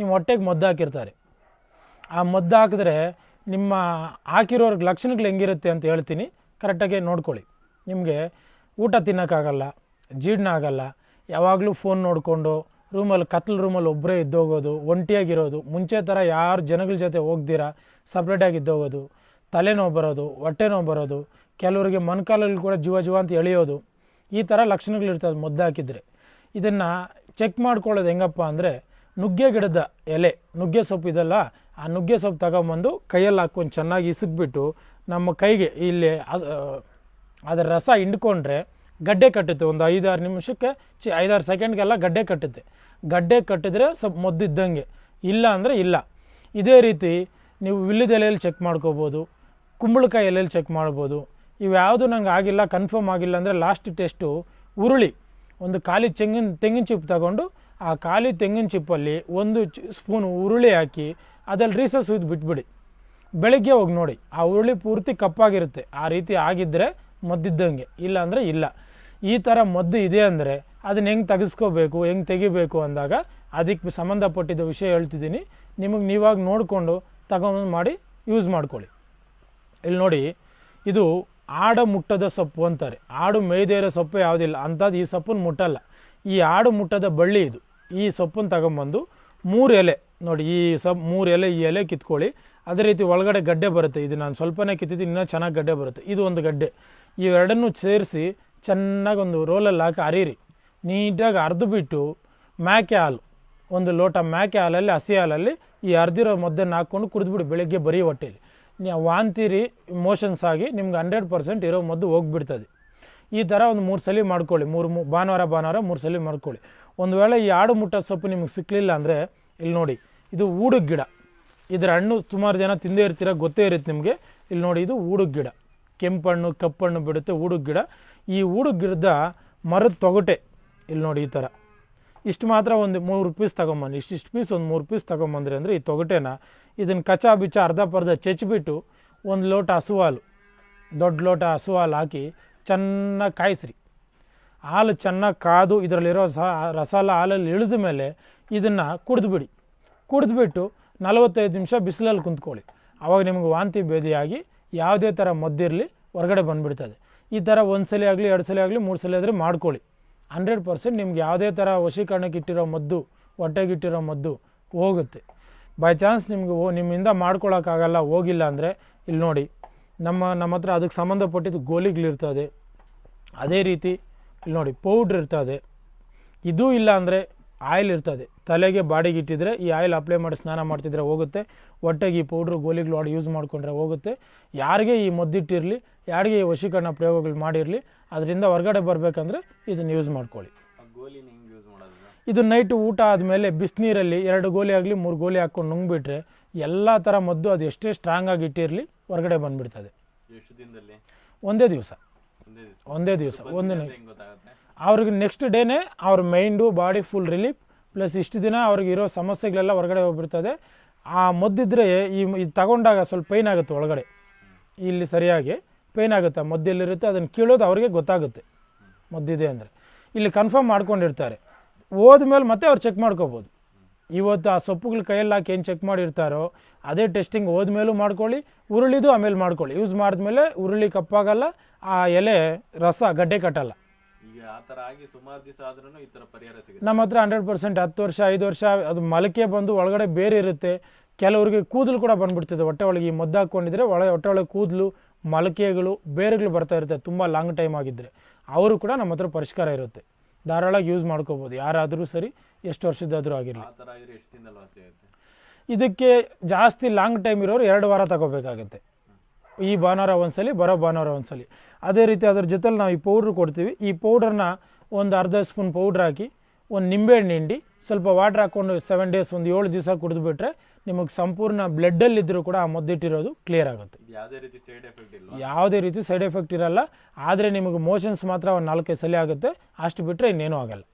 ನಿಮ್ಮ ಹೊಟ್ಟೆಗೆ ಮದ್ದು ಹಾಕಿರ್ತಾರೆ. ಆ ಮದ್ದು ಹಾಕಿದ್ರೆ ನಿಮ್ಮ ಹಾಕಿರೋರ್ಗೆ ಲಕ್ಷಣಗಳು ಹೆಂಗಿರುತ್ತೆ ಅಂತ ಹೇಳ್ತೀನಿ. ಕರೆಕ್ಟಾಗಿ ನೋಡ್ಕೊಳ್ಳಿ. ನಿಮಗೆ ಊಟ ತಿನ್ನೋಕ್ಕಾಗಲ್ಲ, ಜೀರ್ಣ ಆಗಲ್ಲ. ಯಾವಾಗಲೂ ಫೋನ್ ನೋಡಿಕೊಂಡು ರೂಮಲ್ಲಿ ಕತ್ಲು ರೂಮಲ್ಲಿ ಒಬ್ಬರೇ ಇದ್ದೋಗೋದು, ಒಂಟಿಯಾಗಿರೋದು, ಮುಂಚೆ ಥರ ಯಾರು ಜನಗಳ ಜೊತೆ ಹೋಗ್ದಿರ ಸಪ್ರೇಟಾಗಿ ಇದ್ದೋಗೋದು, ತಲೆನೋವು ಬರೋದು ಹೊಟ್ಟೆ ನೋವು ಬರೋದು, ಕೆಲವರಿಗೆ ಮೊಣಕಾಲಲ್ಲಿ ಕೂಡ ಜೀವ ಜೀವ ಅಂತ ಎಳೆಯೋದು, ಈ ಥರ ಲಕ್ಷಣಗಳಿರ್ತದೆ ಮದ್ದು ಹಾಕಿದರೆ. ಇದನ್ನು ಚೆಕ್ ಮಾಡ್ಕೊಳ್ಳೋದು ಹೆಂಗಪ್ಪ ಅಂದರೆ ನುಗ್ಗೆ ಗಿಡದ ಎಲೆ, ನುಗ್ಗೆ ಸೊಪ್ಪು ಇದೆಲ್ಲ, ಆ ನುಗ್ಗೆ ಸೊಪ್ಪು ತಗೊಂಬಂದು ಕೈಯಲ್ಲಿ ಹಾಕ್ಕೊಂಡು ಚೆನ್ನಾಗಿ ಇಸುಕ್ಬಿಟ್ಟು ನಮ್ಮ ಕೈಗೆ ಇಲ್ಲಿ ಅದರ ರಸ ಹಿಂಡ್ಕೊಂಡ್ರೆ ಗಡ್ಡೆ ಕಟ್ಟುತ್ತೆ. ಒಂದು ಐದಾರು ನಿಮಿಷಕ್ಕೆ ಚಿ ಐದಾರು ಸೆಕೆಂಡ್ಗೆಲ್ಲ ಗಡ್ಡೆ ಕಟ್ಟುತ್ತೆ. ಗಡ್ಡೆ ಕಟ್ಟಿದ್ರೆ ಸ್ವಲ್ಪ ಮದ್ದಿದ್ದಂಗೆ. ಇಲ್ಲ ಅಂದರೆ ಇಲ್ಲ. ಇದೇ ರೀತಿ ನೀವು ವಿಲ್ಲದ ಎಲೆಯಲ್ಲಿ ಚೆಕ್ ಮಾಡ್ಕೋಬೋದು, ಕುಂಬಳಕಾಯಿ ಎಲೆಯಲ್ಲಿ ಚೆಕ್ ಮಾಡ್ಬೋದು. ಇವ್ಯಾವುದು ನಂಗೆ ಆಗಿಲ್ಲ ಕನ್ಫರ್ಮ್ ಆಗಿಲ್ಲ ಅಂದರೆ ಲಾಸ್ಟ್ ಟೆಸ್ಟು ಉರುಳಿ, ಒಂದು ಖಾಲಿ ತೆಂಗಿನ ತೆಂಗಿನ ಚಿಪ್ಪು ತಗೊಂಡು ಆ ಖಾಲಿ ತೆಂಗಿನ ಚಿಪ್ಪಲ್ಲಿ ಒಂದು ಚಿ, ಸ್ಪೂನ್ ಉರುಳಿ ಹಾಕಿ ಅದಲ್ಲಿ ರೀಸಸ್ ಉಯ್ದು ಬಿಟ್ಬಿಡಿ. ಬೆಳಗ್ಗೆ ಹೋಗಿ ನೋಡಿ, ಆ ಉರುಳಿ ಪೂರ್ತಿ ಕಪ್ಪಾಗಿರುತ್ತೆ. ಆ ರೀತಿ ಆಗಿದ್ದರೆ ಮದ್ದಿದ್ದಂಗೆ. ಇಲ್ಲ ಅಂದರೆ ಇಲ್ಲ. ಈ ಥರ ಮದ್ದು ಇದೆ ಅಂದರೆ ಅದನ್ನ ಹೆಂಗೆ ತೆಗೆಸ್ಕೋಬೇಕು, ಹೆಂಗೆ ತೆಗಿಬೇಕು ಅಂದಾಗ ಅದಕ್ಕೆ ಸಂಬಂಧಪಟ್ಟಿದ್ದ ವಿಷಯ ಹೇಳ್ತಿದ್ದೀನಿ. ನಿಮಗೆ ನೀವಾಗ ನೋಡಿಕೊಂಡು ತಗೊಂಡು ಮಾಡಿ ಯೂಸ್ ಮಾಡ್ಕೊಳ್ಳಿ. ಇಲ್ಲಿ ನೋಡಿ, ಇದು ಆಡು ಮುಟ್ಟದ ಸೊಪ್ಪು ಅಂತಾರೆ. ಆಡು ಮೇಯ್ದೇ ಇರೋ ಸೊಪ್ಪು ಯಾವುದಿಲ್ಲ. ಅಂಥದ್ದು ಈ ಸೊಪ್ಪನ್ನು ಮುಟ್ಟಲ್ಲ. ಈ ಆಡು ಮುಟ್ಟದ ಬಳ್ಳಿ ಇದು. ಈ ಸೊಪ್ಪನ್ನು ತಗೊಂಬಂದು ಮೂರು ಎಲೆ, ನೋಡಿ ಈ ಸೊಪ್ಪು ಮೂರು ಎಲೆ, ಈ ಎಲೆ ಕಿತ್ಕೊಳ್ಳಿ. ಅದೇ ರೀತಿ ಒಳಗಡೆ ಗಡ್ಡೆ ಬರುತ್ತೆ. ಇದು ನಾನು ಸ್ವಲ್ಪನೇ ಕಿತ್ತಿದ್ದೀನಿ, ಇನ್ನೂ ಚೆನ್ನಾಗಿ ಗಡ್ಡೆ ಬರುತ್ತೆ. ಇದು ಒಂದು ಗಡ್ಡೆ. ಇವೆರಡನ್ನೂ ಸೇರಿಸಿ ಚೆನ್ನಾಗಿ ಒಂದು ರೋಲಲ್ಲಿ ಹಾಕಿ ಅರೀರಿ. ನೀಟಾಗಿ ಅರ್ದು ಬಿಟ್ಟು ಮ್ಯಾಕೆ ಹಾಲು, ಒಂದು ಲೋಟ ಮ್ಯಾಕೆ ಹಾಲಲ್ಲಿ, ಹಸಿ ಹಾಲಲ್ಲಿ ಈ ಅರ್ದಿರೋ ಮದ್ದನ್ನು ಹಾಕ್ಕೊಂಡು ಕುಡಿದ್ಬಿಡಿ ಬೆಳಗ್ಗೆ ಬರೀ ಹೊಟ್ಟೆಲಿ. ವಾಂತಿರಿ, ಮೋಷನ್ಸ್ ಆಗಿ ನಿಮ್ಗೆ ಹಂಡ್ರೆಡ್ ಪರ್ಸೆಂಟ್ ಇರೋ ಮದ್ದು ಹೋಗ್ಬಿಡ್ತದೆ. ಈ ಥರ ಒಂದು ಮೂರು ಸಲ ಮಾಡ್ಕೊಳ್ಳಿ. ಮೂರು ಮೂ, ಭಾನುವಾರ ಭಾನುವಾರ ಮೂರು ಸಲ ಮಾಡ್ಕೊಳ್ಳಿ. ಒಂದು ವೇಳೆ ಈ ಆಡು ಮುಟ್ಟ ಸೊಪ್ಪು ನಿಮಗೆ ಸಿಕ್ಕಲಿಲ್ಲ ಅಂದರೆ, ಇಲ್ಲಿ ನೋಡಿ, ಇದು ಊಡುಗ್ ಗಿಡ. ಇದರ ಹಣ್ಣು ಸುಮಾರು ಜನ ತಿಂದೇ ಇರ್ತೀರ, ಗೊತ್ತೇ ಇರುತ್ತೆ ನಿಮಗೆ. ಇಲ್ಲಿ ನೋಡಿ, ಇದು ಊಡುಗ್ ಗಿಡ. ಕೆಂಪು ಹಣ್ಣು ಕಪ್ಪು ಹಣ್ಣು ಬಿಡುತ್ತೆ ಊಡುಗ್ ಗಿಡ. ಈ ಊಡುಗ್ ಗಿಡದ ಮರದ ತೊಗಟೆ, ಇಲ್ಲಿ ನೋಡಿ ಈ ಥರ ಇಷ್ಟು ಮಾತ್ರ ಒಂದು ಮೂರು ಪೀಸ್ ತೊಗೊಂಬನ್ನಿ. ಇಷ್ಟಿಷ್ಟು ಪೀಸ್ ಒಂದು ಮೂರು ಪೀಸ್ ತೊಗೊಂಬಂದ್ರಿ ಅಂದರೆ ಈ ತೊಗಟೆನ ಇದನ್ನು ಕಚ್ಚಾ ಬಿಚ್ಚ ಅರ್ಧ ಪರ್ಧ ಚೆಚ್ಚಿಬಿಟ್ಟು ಒಂದು ಲೋಟ ಹಸುವಾಲು ದೊಡ್ಡ ಲೋಟ ಹಸುವಾಲು ಹಾಕಿ ಚೆನ್ನಾಗಿ ಕಾಯಿಸ್ರಿ. ಹಾಲು ಚೆನ್ನಾಗಿ ಕಾದು ಇದರಲ್ಲಿರೋ ಸಹ ರಸ ಎಲ್ಲ ಹಾಲಲ್ಲಿ ಇಳಿದ ಮೇಲೆ ಇದನ್ನು ಕುಡಿದ್ಬಿಡಿ. ಕುಡಿದ್ಬಿಟ್ಟು ನಲವತ್ತೈದು ನಿಮಿಷ ಬಿಸಿಲಲ್ಲಿ ಕುಂತ್ಕೊಳ್ಳಿ. ಆವಾಗ ನಿಮಗೆ ವಾಂತಿ ಭೇದಿಯಾಗಿ ಯಾವುದೇ ಥರ ಮದ್ದಿರಲಿ ಹೊರಗಡೆ ಬಂದುಬಿಡ್ತದೆ. ಈ ಥರ ಒಂದು ಸಲ ಆಗಲಿ, ಎರಡು ಸಲ ಆಗಲಿ, ಮೂರು ಸಲ ಆದರೆ ಮಾಡ್ಕೊಳ್ಳಿ. ಹಂಡ್ರೆಡ್ ಪರ್ಸೆಂಟ್ ನಿಮ್ಗೆ ಯಾವುದೇ ಥರ ವಶೀಕರಣಕ್ಕೆ ಇಟ್ಟಿರೋ ಮದ್ದು ಹೊಟ್ಟೆಗಿಟ್ಟಿರೋ ಮದ್ದು ಹೋಗುತ್ತೆ. ಬೈ ಚಾನ್ಸ್ ನಿಮಗೆ ಓ, ನಿಮ್ಮಿಂದ ಮಾಡ್ಕೊಳ್ಳೋಕ್ಕಾಗಲ್ಲ ಹೋಗಿಲ್ಲ ಅಂದರೆ, ಇಲ್ಲಿ ನೋಡಿ ನಮ್ಮ ನಮ್ಮ ಹತ್ರ ಅದಕ್ಕೆ ಸಂಬಂಧಪಟ್ಟಿದ್ದು ಗೋಲಿಗಳಿರ್ತದೆ. ಅದೇ ರೀತಿ ಇಲ್ಲಿ ನೋಡಿ ಪೌಡ್ರ್ ಇರ್ತದೆ. ಇದು ಇಲ್ಲ ಅಂದರೆ ಆಯಿಲ್ ಇರ್ತದೆ. ತಲೆಗೆ ಬಾಡಿಗೆ ಇಟ್ಟಿದ್ರೆ ಈ ಆಯಿಲ್ ಅಪ್ಲೈ ಮಾಡಿ ಸ್ನಾನ ಮಾಡ್ತಿದ್ರೆ ಹೋಗುತ್ತೆ. ಹೊಟ್ಟೆಗೆ ಈ ಪೌಡ್ರು ಗೋಲಿಗಳು ಆಡಿ ಯೂಸ್ ಮಾಡಿಕೊಂಡ್ರೆ ಹೋಗುತ್ತೆ. ಯಾರಿಗೆ ಈ ಮದ್ದಿಟ್ಟಿರಲಿ ಯಾರಿಗೆ ಈ ವಶೀಕರಣ ಪ್ರಯೋಗಗಳು ಮಾಡಿರಲಿ ಅದರಿಂದ ಹೊರಗಡೆ ಬರಬೇಕಂದ್ರೆ ಇದನ್ನು ಯೂಸ್ ಮಾಡ್ಕೊಳ್ಳಿ. ಆ ಗೋಲಿನ ಹೆಂಗ್ ಯೂಸ್ ಮಾಡೋದು? ಇದು ನೈಟ್ ಊಟ ಆದಮೇಲೆ ಬಿಸಿನೀರಲ್ಲಿ ಎರಡು ಗೋಲಿ ಆಗಲಿ ಮೂರು ಗೋಲಿ ಹಾಕ್ಕೊಂಡು ನುಂಗ್ಬಿಟ್ರೆ ಎಲ್ಲ ಥರ ಮದ್ದು ಅದು ಎಷ್ಟೇ ಸ್ಟ್ರಾಂಗ್ ಆಗಿ ಇಟ್ಟಿರಲಿ ಹೊರಗಡೆ ಬಂದುಬಿಡ್ತದೆ. ಎಷ್ಟು ದಿನದಲ್ಲಿ? ಒಂದೇ ದಿವಸ. ಒಂದೇ ದಿವಸ. ಒಂದೇ ಅವ್ರಿಗೆ ನೆಕ್ಸ್ಟ್ ಡೇನೇ ಅವ್ರ mind body full relief plus ಇಷ್ಟು ದಿನ ಅವ್ರಿಗೆ ಇರೋ ಸಮಸ್ಯೆಗಳೆಲ್ಲ ಹೊರಗಡೆ ಹೋಗ್ಬಿಡ್ತದೆ. ಆ ಮದ್ದಿದ್ರೆ ಈ ಇದು ತಗೊಂಡಾಗ ಸ್ವಲ್ಪ ಪೈನ್ ಆಗುತ್ತೆ ಒಳಗಡೆ. ಇಲ್ಲಿ ಸರಿಯಾಗಿ ಪೈನ್ ಆಗುತ್ತೆ. ಆ ಮದ್ದು ಎಲ್ಲಿರುತ್ತೆ ಅದನ್ನು ಕೀಳೋದು ಅವ್ರಿಗೆ ಗೊತ್ತಾಗುತ್ತೆ. ಮದ್ದಿದೆ ಅಂದರೆ. ಇಲ್ಲಿ ಕನ್ಫರ್ಮ್ ಮಾಡ್ಕೊಂಡಿರ್ತಾರೆ. ಹೋದ್ಮೇಲೆ ಮತ್ತೆ ಅವ್ರು ಚೆಕ್ ಮಾಡ್ಕೋಬೋದು. ಇವತ್ತು ಆ ಸೊಪ್ಪುಗಳ ಕೈಯಲ್ಲಿ ಹಾಕಿ ಏನು ಚೆಕ್ ಮಾಡಿರ್ತಾರೋ ಅದೇ ಟೆಸ್ಟಿಂಗ್ ಹೋದ್ಮೇಲೂ ಮಾಡ್ಕೊಳ್ಳಿ ಉರುಳಿದು ಆಮೇಲೆ ಮಾಡ್ಕೊಳ್ಳಿ. ಯೂಸ್ ಮಾಡಿದ್ಮೇಲೆ ಉರುಳಿ ಕಪ್ಪಾಗಲ್ಲ ಆ ಎಲೆ ರಸ ಗಡ್ಡೆ ಕಟ್ಟಲ್ಲ. ನಮ್ಮ ಹತ್ರ ಹಂಡ್ರೆಡ್ ಪರ್ಸೆಂಟ್ ಹತ್ತು ವರ್ಷ ಐದು ವರ್ಷ ಅದು ಮೊಳಕೆ ಬಂದು ಒಳಗಡೆ ಬೇರೆ ಇರುತ್ತೆ. ಕೆಲವರಿಗೆ ಕೂದಲು ಕೂಡ ಬಂದ್ಬಿಡ್ತದೆ. ಹೊಟ್ಟೆ ಒಳಗೆ ಈ ಮದ್ದು ಹಾಕ್ಕೊಂಡಿದ್ರೆ ಒಳ ಹೊಟ್ಟೆ ಒಳಗೆ ಕೂದಲು ಮೊಳಕೆಗಳು ಬೇರೆಗಳು ಬರ್ತಾ ಇರುತ್ತೆ. ತುಂಬ ಲಾಂಗ್ ಟೈಮ್ ಆಗಿದ್ರೆ. ಅವರು ಕೂಡ ನಮ್ಮ ಹತ್ರ ಪರಿಷ್ಕಾರ ಇರುತ್ತೆ. ಧಾರಾಳವಾಗಿ ಯೂಸ್ ಮಾಡ್ಕೋಬೋದು. ಯಾರಾದರೂ ಸರಿ ಎಷ್ಟು ವರ್ಷದಾದರೂ ಆಗಿರಲಿ. ಇದಕ್ಕೆ ಜಾಸ್ತಿ ಲಾಂಗ್ ಟೈಮ್ ಇರೋರು ಎರಡು ವಾರ ತಗೋಬೇಕಾಗುತ್ತೆ. ಈ ಭಾನುವಾರ ಒಂದ್ಸಲಿ ಬರೋ ಭಾನುವಾರ ಒಂದ್ಸಲಿ. ಅದೇ ರೀತಿ ಅದ್ರ ಜೊತೆಲಿ ನಾವು ಈ ಪೌಡ್ರ್ ಕೊಡ್ತೀವಿ. ಈ ಪೌಡ್ರನ್ನ ಒಂದು ಅರ್ಧ ಸ್ಪೂನ್ ಪೌಡ್ರ್ ಹಾಕಿ ಒಂದು ನಿಂಬೆಹಣ್ಣು ಹಿಂಡಿ. ಸ್ವಲ್ಪ ವಾಟ್ರ್ ಹಾಕ್ಕೊಂಡು ಸೆವೆನ್ ಡೇಸ್ ಒಂದು ಏಳು ದಿವಸ ಕುಡಿದ್ಬಿಟ್ರೆ ನಿಮಗೆ ಸಂಪೂರ್ಣ ಬ್ಲಡ್ಡಲ್ಲಿದ್ದರೂ ಕೂಡ ಆ ಮದ್ದಿಟ್ಟಿರೋದು ಕ್ಲಿಯರ್ ಆಗುತ್ತೆ. ಯಾವುದೇ ರೀತಿ ಸೈಡ್ ಎಫೆಕ್ಟ್ ಇಲ್ವಾ? ಯಾವುದೇ ರೀತಿ ಸೈಡ್ ಎಫೆಕ್ಟ್ ಇರಲ್ಲ. ಆದರೆ ನಿಮಗೆ ಮೋಷನ್ಸ್ ಮಾತ್ರ ಒಂದು ನಾಲ್ಕೈದು ಸಲ ಆಗುತ್ತೆ. ಅಷ್ಟು ಬಿಟ್ಟರೆ ಇನ್ನೇನೂ ಆಗಲ್ಲ.